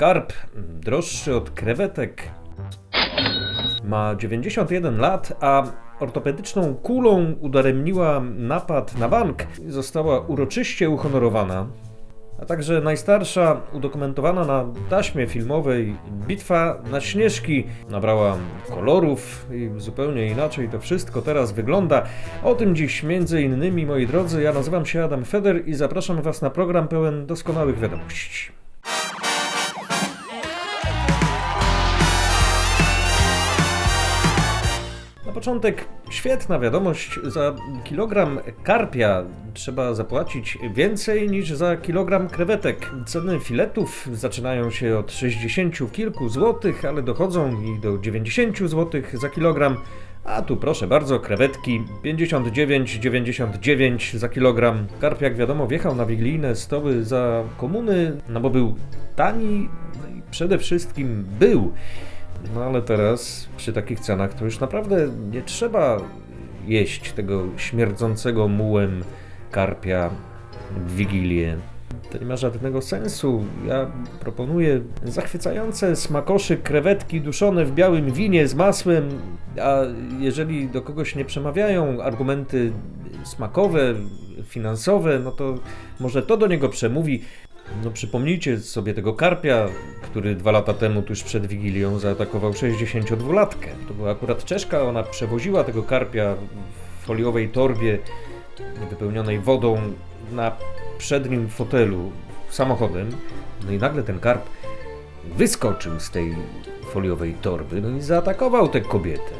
Karp droższy od krewetek. Ma 91 lat, a ortopedyczną kulą udaremniła napad na bank i została uroczyście uhonorowana. A także najstarsza, udokumentowana na taśmie filmowej bitwa na Śnieżki nabrała kolorów i zupełnie inaczej to wszystko teraz wygląda. O tym dziś między innymi, moi drodzy, ja nazywam się Adam Feder i zapraszam Was na program pełen doskonałych wiadomości. Początek świetna wiadomość. Za kilogram karpia trzeba zapłacić więcej niż za kilogram krewetek. Ceny filetów zaczynają się od 60 kilku złotych, ale dochodzą i do 90 złotych za kilogram. A tu proszę bardzo, krewetki 59,99 za kilogram. Karp, jak wiadomo, wjechał na wigilijne stoły za komuny, no bo był tani no i przede wszystkim był. No ale teraz przy takich cenach to już naprawdę nie trzeba jeść tego śmierdzącego mułem karpia w Wigilię. To nie ma żadnego sensu. Ja proponuję zachwycające smakoszy krewetki duszone w białym winie z masłem, a jeżeli do kogoś nie przemawiają argumenty smakowe, finansowe, no to może to do niego przemówi. No przypomnijcie sobie tego karpia, który dwa lata temu, tuż przed Wigilią, zaatakował 62-latkę. To była akurat Czeszka, ona przewoziła tego karpia w foliowej torbie wypełnionej wodą na przednim fotelu samochodem. No i nagle ten karp wyskoczył z tej foliowej torby no i zaatakował tę kobietę.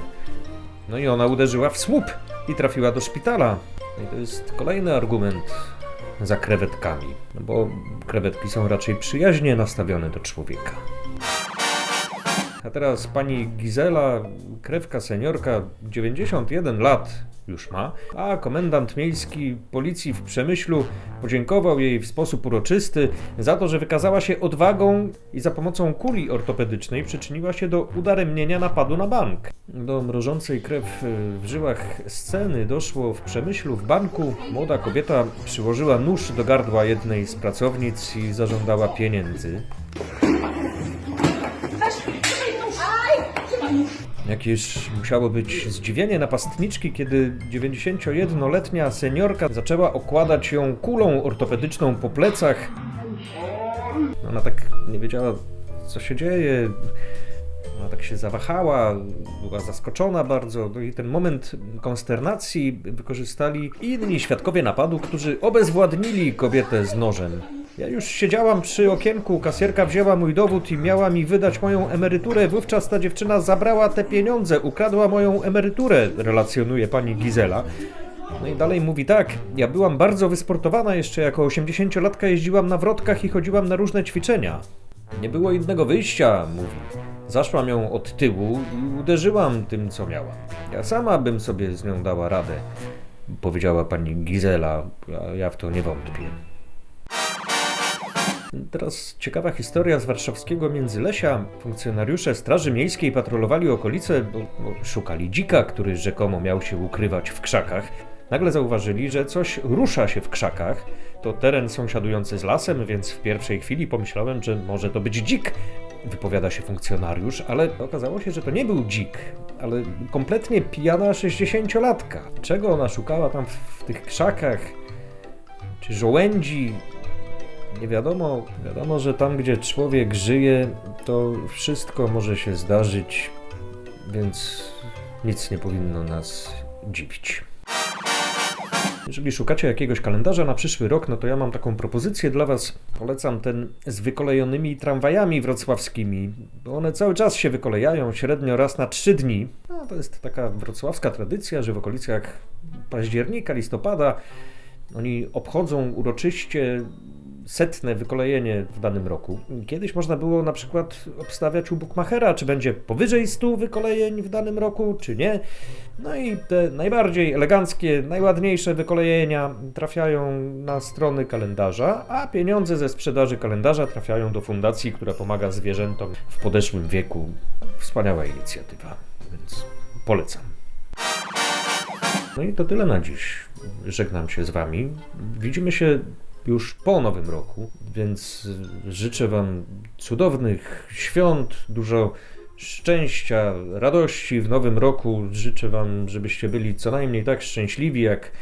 No i ona uderzyła w słup i trafiła do szpitala. No i to jest kolejny argument za krewetkami, no bo krewetki są raczej przyjaźnie nastawione do człowieka. A teraz pani Gizela, krewka seniorka, 91 lat już ma, a komendant miejski policji w Przemyślu podziękował jej w sposób uroczysty za to, że wykazała się odwagą i za pomocą kuli ortopedycznej przyczyniła się do udaremnienia napadu na bank. Do mrożącej krew w żyłach sceny doszło w Przemyślu w banku. Młoda kobieta przyłożyła nóż do gardła jednej z pracownic i zażądała pieniędzy. Jakież musiało być zdziwienie napastniczki, kiedy 91-letnia seniorka zaczęła okładać ją kulą ortopedyczną po plecach. Ona tak nie wiedziała, co się dzieje. Ona tak się zawahała, była zaskoczona bardzo. No i ten moment konsternacji wykorzystali inni świadkowie napadu, którzy obezwładnili kobietę z nożem. Ja już siedziałam przy okienku, kasjerka wzięła mój dowód i miała mi wydać moją emeryturę. Wówczas ta dziewczyna zabrała te pieniądze, ukradła moją emeryturę, relacjonuje pani Gizela. No i dalej mówi tak, ja byłam bardzo wysportowana jeszcze jako 80-latka, jeździłam na wrotkach i chodziłam na różne ćwiczenia. Nie było innego wyjścia, mówi. Zaszłam ją od tyłu i uderzyłam tym, co miałam. Ja sama bym sobie z nią dała radę, powiedziała pani Gizela, a ja w to nie wątpię. Teraz ciekawa historia z warszawskiego Międzylesia. Funkcjonariusze Straży Miejskiej patrolowali okolice, bo, bo szukali dzika, który rzekomo miał się ukrywać w krzakach. Nagle zauważyli, że coś rusza się w krzakach. To teren sąsiadujący z lasem, więc w pierwszej chwili pomyślałem, że może to być dzik. Wypowiada się funkcjonariusz, ale okazało się, że to nie był dzik, ale kompletnie pijana 60-latka. Czego ona szukała tam w, w tych krzakach? Czy żołędzi? Nie wiadomo, wiadomo, że tam, gdzie człowiek żyje, to wszystko może się zdarzyć, więc nic nie powinno nas dziwić. Jeżeli szukacie jakiegoś kalendarza na przyszły rok, no to ja mam taką propozycję dla Was. Polecam ten z wykolejonymi tramwajami wrocławskimi, bo one cały czas się wykolejają, średnio raz na trzy dni. No, to jest taka wrocławska tradycja, że w okolicach października, listopada oni obchodzą uroczyście setne wykolejenie w danym roku. Kiedyś można było na przykład obstawiać u Bukmachera, czy będzie powyżej 100 wykolejeń w danym roku, czy nie. No i te najbardziej eleganckie, najładniejsze wykolejenia trafiają na strony kalendarza, a pieniądze ze sprzedaży kalendarza trafiają do fundacji, która pomaga zwierzętom w podeszłym wieku. Wspaniała inicjatywa, więc polecam. No i to tyle na dziś. Żegnam się z Wami. Widzimy się już po nowym roku, więc y, życzę Wam cudownych świąt, dużo szczęścia, radości w nowym roku. Życzę Wam, żebyście byli co najmniej tak szczęśliwi jak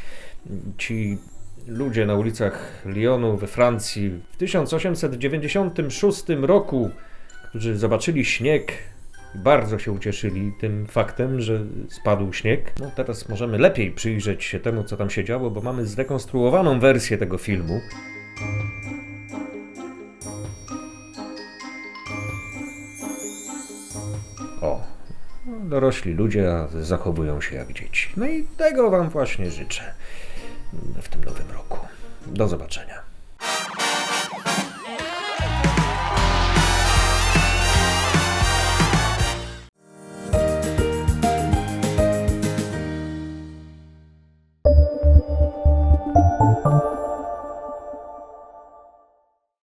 ci ludzie na ulicach Lyonu we Francji w 1896 roku, którzy zobaczyli śnieg bardzo się ucieszyli tym faktem, że spadł śnieg. No teraz możemy lepiej przyjrzeć się temu, co tam się działo, bo mamy zrekonstruowaną wersję tego filmu. O, dorośli ludzie zachowują się jak dzieci. No i tego Wam właśnie życzę w tym nowym roku. Do zobaczenia.